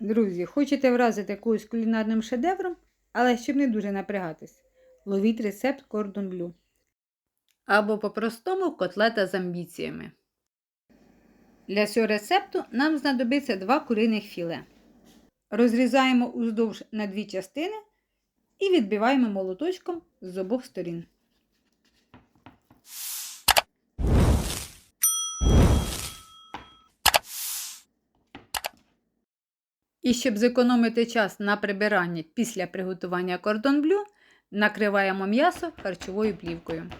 Друзі, хочете вразити когось кулінарним шедевром, але щоб не дуже напрягатись, ловіть рецепт кордон блю. Або по-простому котлета з амбіціями. Для цього рецепту нам знадобиться два куриних філе. Розрізаємо уздовж на дві частини і відбиваємо молоточком з обох сторін. І щоб зекономити час на прибиранні після приготування кордон блю, накриваємо м'ясо харчовою плівкою.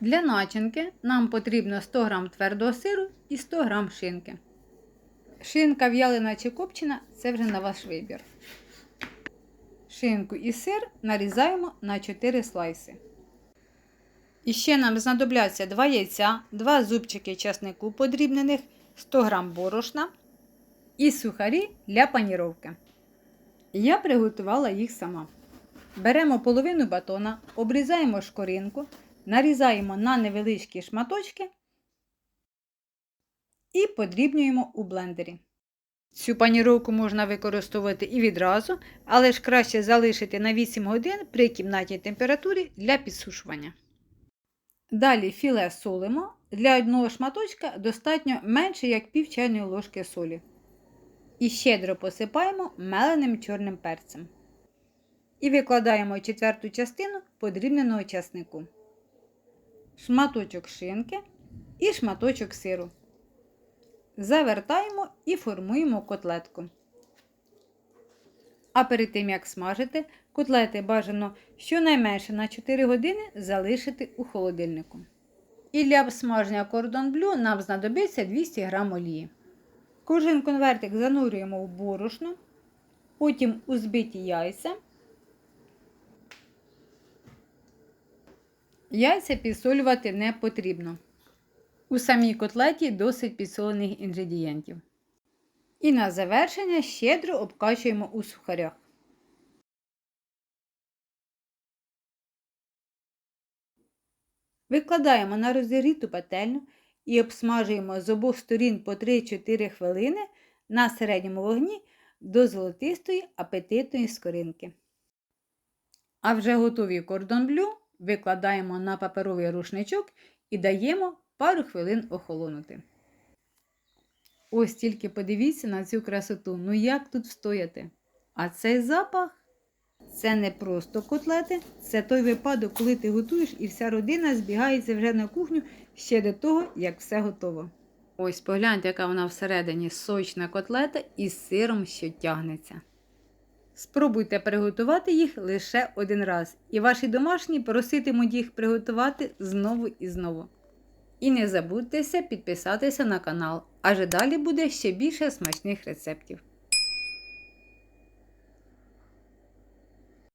Для начинки нам потрібно 100 г твердого сиру і 100 г шинки. Шинка в'ялена чи копчена це вже на ваш вибір. Шинку і сир нарізаємо на 4 слайси. І ще нам знадобляться 2 яйця, 2 зубчики часнику подрібнених, 100 г борошна і сухарі для паніровки. Я приготувала їх сама. Беремо половину батона, обрізаємо шкоринку, нарізаємо на невеличкі шматочки і подрібнюємо у блендері. Цю паніровку можна використовувати і відразу, але ж краще залишити на 8 годин при кімнатній температурі для підсушування. Далі філе солимо. Для одного шматочка достатньо менше як пів чайної ложки солі. І щедро посипаємо меленим чорним перцем. І викладаємо четверту частину подрібненого часнику шматочок шинки і шматочок сиру. Завертаємо і формуємо котлетку. А перед тим, як смажити, котлети бажано щонайменше на 4 години залишити у холодильнику. І для обсмаження кордон блю нам знадобиться 200 г олії. Кожен конвертик занурюємо в борошно, потім у збиті яйця. Яйця підсолювати не потрібно. У самій котлеті досить підсолених інгредієнтів. І на завершення щедро обкачуємо у сухарях. Викладаємо на розігріту пательню і обсмажуємо з обох сторін по 3-4 хвилини на середньому вогні до золотистої апетитної скоринки. А вже готові кордон блю викладаємо на паперовий рушничок і даємо пару хвилин охолонути. Ось тільки подивіться на цю красоту. Ну як тут встояти? А цей запах це не просто котлети, це той випадок, коли ти готуєш і вся родина збігається вже на кухню ще до того, як все готово. Ось погляньте, яка вона всередині сочна котлета із сиром, що тягнеться. Спробуйте приготувати їх лише один раз, і ваші домашні проситимуть їх приготувати знову і знову. І не забудьтеся підписатися на канал, адже далі буде ще більше смачних рецептів.